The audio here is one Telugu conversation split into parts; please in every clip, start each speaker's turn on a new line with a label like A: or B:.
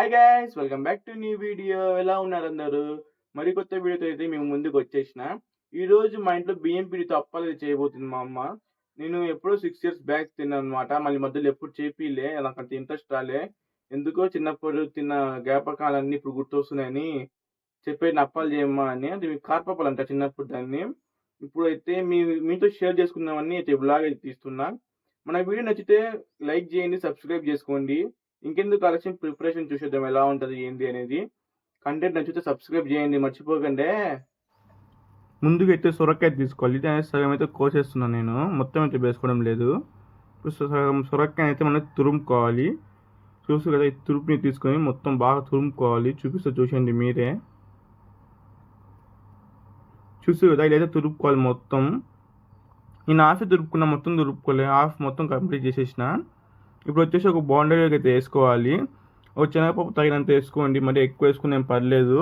A: Hi guys welcome back to new video ఎలా ఉన్నారు అందరూ? మరి కొత్త వీడియోతో అయితే మేము ముందుకు వచ్చేసిన. ఈ రోజు మా ఇంట్లో బియ్యం పిండితో అప్పాలు చేయబోతుంది మా అమ్మ. నేను ఎప్పుడో సిక్స్ ఇయర్స్ బ్యాక్ తిన్నాను అనమాట మళ్ళీ మధ్యలో ఎప్పుడు చేపిలే నాకు అంత ఇంట్రెస్ట్ రాలే. ఎందుకో చిన్నప్పుడు తిన్న జ్ఞాపకాలన్నీ ఇప్పుడు గుర్తొస్తున్నాయని చెప్పేది అప్పాలు చేయమ్మా అని. అది మీకు కార్పప్పాలు అంట చిన్నప్పుడు దాన్ని. ఇప్పుడైతే మీ మీతో షేర్ చేసుకున్నామని అయితే బ్లాగ్ అయితే తీస్తున్నా. మన వీడియో నచ్చితే లైక్ చేయండి సబ్స్క్రైబ్ చేసుకోండి. ఇంకెందుకు ఆలస్యం? ప్రిపరేషన్ చూసేద్దాం. ఎలా ఉంటుంది ఏంది అనేది. కంటెంట్ నచ్చితే సబ్స్క్రైబ్ చేయండి మర్చిపోకండి. ముందుగా అయితే సొరకాయ తీసుకోవాలి. ఇది అనేది సగం అయితే కోసేస్తున్నాను నేను. మొత్తం అయితే వేసుకోవడం లేదు. ఇప్పుడు సగం సొరకాయ అయితే మనం తురుముకోవాలి. చూసు కదా ఈ తురుపుని తీసుకొని మొత్తం బాగా తురుముకోవాలి. చూపిస్తే చూసేయండి మీరే. చూసు కదా ఇదైతే తురుపుకోవాలి మొత్తం. నేను హాఫ్ తురుపుకున్నా మొత్తం తురుపుకోలే. హాఫ్ మొత్తం కంప్లీట్ చేసేసిన. ఇప్పుడు వచ్చేసి ఒక బౌండరీ అయితే వేసుకోవాలి. ఒక శనగపప్పు తగినంత వేసుకోండి. మరి ఎక్కువ వేసుకునే పర్లేదు.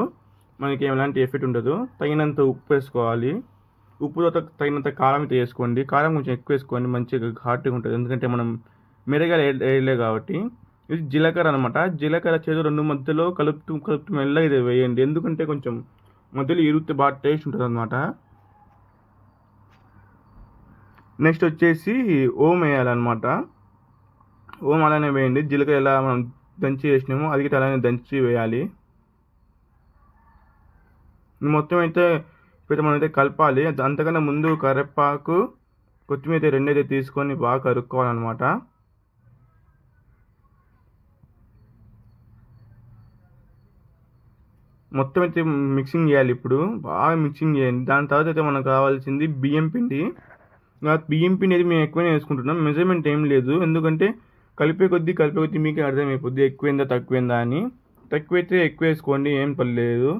A: మనకి ఎలాంటి ఎఫెక్ట్ ఉండదు. తగినంత ఉప్పు వేసుకోవాలి. ఉప్పుతో తగినంత కారం అయితే వేసుకోండి. కారం కొంచెం ఎక్కువ వేసుకోండి. మంచిగా ఘాటుగా ఉంటుంది. ఎందుకంటే మనం మిరగాయలు వేయలే కాబట్టి. ఇది జీలకర్ర అనమాట జీలకర్ర చేదు రెండు మధ్యలో కలుపుతూ కలుపుతూ మెల్లగా ఇది వేయండి. ఎందుకంటే కొంచెం మధ్యలో ఇరుగుతే బాగా టేస్ట్ ఉంటుంది అనమాట నెక్స్ట్ వచ్చేసి ఓం వేయాలన్నమాట. ఓం అలానే వేయండి. జీలకర్ర ఎలా మనం దంచి వేసినామో అది గిట్ట అలానే దంచి వేయాలి. మొత్తం అయితే ఇప్పుడు మనం అయితే కలపాలి. అంతకన్నా ముందు కరివేపాకు కొత్తిమీర రెండు అయితే తీసుకొని బాగా కరుక్కోవాలన్నమాట. మొత్తం అయితే మిక్సింగ్ చేయాలి ఇప్పుడు. బాగా మిక్సింగ్ చేయండి. దాని తర్వాత అయితే మనకు కావాల్సింది బియ్యం పిండి. బియ్యం పిండి అయితే మేము ఎక్కువనే వేసుకుంటున్నాం. మెజర్మెంట్ ఏం లేదు. ఎందుకంటే కలిపే కొద్దీ కలిపే కొద్దీ మీకే అర్థమైపోద్ది. ఎక్కువైందా తక్కువైందా అని. తక్కువైతే ఎక్కువ వేసుకోండి ఏం పర్లేదు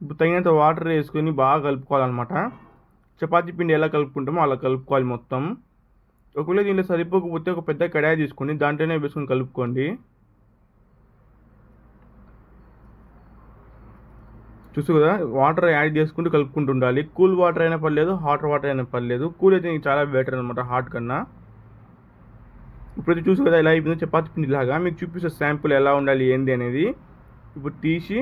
A: ఇప్పుడు తగినంత వాటర్ వేసుకొని బాగా కలుపుకోవాలన్నమాట. చపాతీ పిండి ఎలా కలుపుకుంటామో అలా కలుపుకోవాలి మొత్తం. ఒకవేళ దీంట్లో సరిపోకపోతే ఒక పెద్ద కడాయి తీసుకోండి దాంట్లోనే వేసుకొని కలుపుకోండి. చూసు కదా వాటర్ యాడ్ చేసుకుంటూ కలుపుకుంటూ ఉండాలి. కూల్ వాటర్ అయినా పర్లేదు హాట్ వాటర్ అయినా పర్లేదు. కూల్ అయితే చాలా బెటర్ అనమాట హాట్ కన్నా. ఇప్పుడు చూసి కదా ఎలా అయిపోయిందో చపాతి పిండి లాగా మీకు చూపిస్తే శాంపుల్ ఎలా ఉండాలి ఏంది అనేది ఇప్పుడు తీసి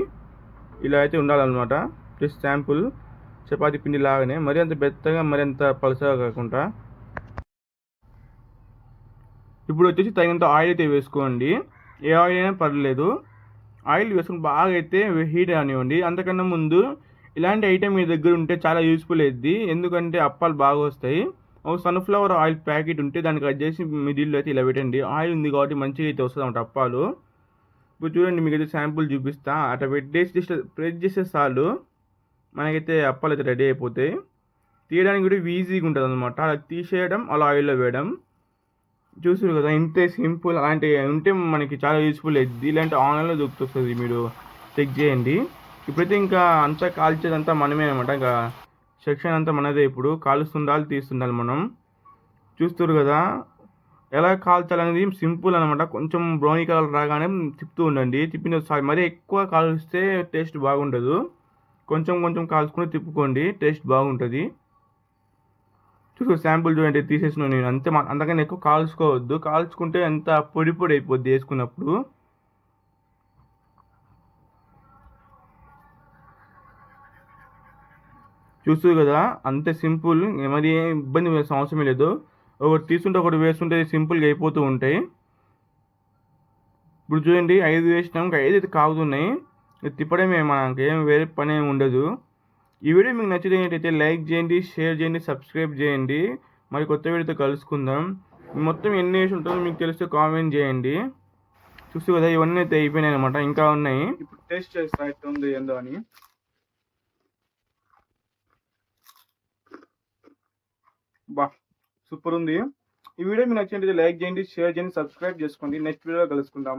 A: ఇలా అయితే ఉండాలన్నమాట. జస్ట్ శాంపుల్ చపాతి పిండి లాగానే మరి అంత బెత్తగా మరి అంత పలసగా కాకుండా. ఇప్పుడు వచ్చేసి తగినంత ఆయిల్ అయితే వేసుకోండి. ఏ ఆయిల్ అయినా పర్లేదు. ఆయిల్ వేసుకుని బాగా అయితే హీట్ కానివ్వండి అంతకన్నా ముందు ఇలాంటి ఐటెం మీ దగ్గర ఉంటే చాలా యూస్ఫుల్ అయ్యింది ఎందుకంటే అప్పాలు బాగా వస్తాయి. సన్ఫ్లవర్ ఆయిల్ ప్యాకెట్ ఉంటే దానికి కట్ చేసి మిడిల్లో అయితే ఇలా పెట్టండి. ఆయిల్ ఉంది కాబట్టి మంచిగా అయితే వస్తుంది అన్నమాట అప్పాలు. ఇప్పుడు చూడండి మీకు అయితే శాంపుల్ చూపిస్తా. అట్లా పెట్టేసి జస్ట్ ప్రెస్ చేసే చాలు. మనకైతే అప్పాలు అయితే రెడీ అయిపోతాయి. తీయడానికి కూడా ఈజీగా ఉంటుంది అనమాట అలా తీసేయడం అలా ఆయిల్లో వేయడం. చూసారు కదా ఇంతే సింపుల్ అలాంటి ఉంటే మనకి చాలా యూస్ఫుల్ అయింది ఇలాంటి ఆన్లైన్లో దొరుకుతుంది మీరు చెక్ చేయండి. ఇప్పుడైతే ఇంకా అంతా కాల్చేదంతా మనమే అనమాట ఇంకా సెక్షన్ అంతా మనదే ఇప్పుడు. కాలుస్తుండాలి తీస్తుండాలి మనం. చూస్తారు కదా? ఎలా కాల్చాలనేది సింపుల్ అనమాట కొంచెం బ్రౌనీ కలర్ రాగానే తిప్పుతూ ఉండండి. తిప్పిన సారీ మరీ ఎక్కువ కాలుస్తే టేస్ట్ బాగుండదు. కొంచెం కొంచెం కాల్చుకుని తిప్పుకోండి. టేస్ట్ బాగుంటుంది. చూసుకో శాంపుల్ చూడండి తీసేసిన నేను. అంతే అంతకన్నా ఎక్కువ కాల్చుకోవద్దు. కాల్చుకుంటే ఎంత పొడి పొడి అయిపోద్ది వేసుకున్నప్పుడు. చూస్తుంది కదా అంతే సింపుల్ మరి ఇబ్బంది అవసరం లేదు. ఒకటి తీసుకుంటే ఒకటి వేస్తుంటే సింపుల్గా అయిపోతూ ఉంటాయి. ఇప్పుడు చూడండి ఐదు వేసినాం ఐదు అయితే కాగుతున్నాయి. ఇది తిప్పడమే మనకి ఏం వేరే పని ఏమి ఉండదు. ఈ వీడియో మీకు నచ్చితే లైక్ చేయండి షేర్ చేయండి సబ్స్క్రైబ్ చేయండి. మరి కొత్త వీడియోతో కలుసుకుందాం. మొత్తం ఎన్ని వేసి ఉంటుందో మీకు తెలిస్తే కామెంట్ చేయండి. చూస్తూ కదా ఇవన్నీ అయితే అయిపోయినాయి అనమాట ఇంకా ఉన్నాయి. ఇప్పుడు టేస్ట్ చేస్తా ఎట్టుంది ఏందో అని. సూపర్ ఉంది. ఈ వీడియో మీకు నచ్చినట్లయితే లైక్ చేయండి షేర్ చేయండి సబ్స్క్రైబ్ చేసుకోండి. నెక్స్ట్ వీడియో కలుసుకుందాం.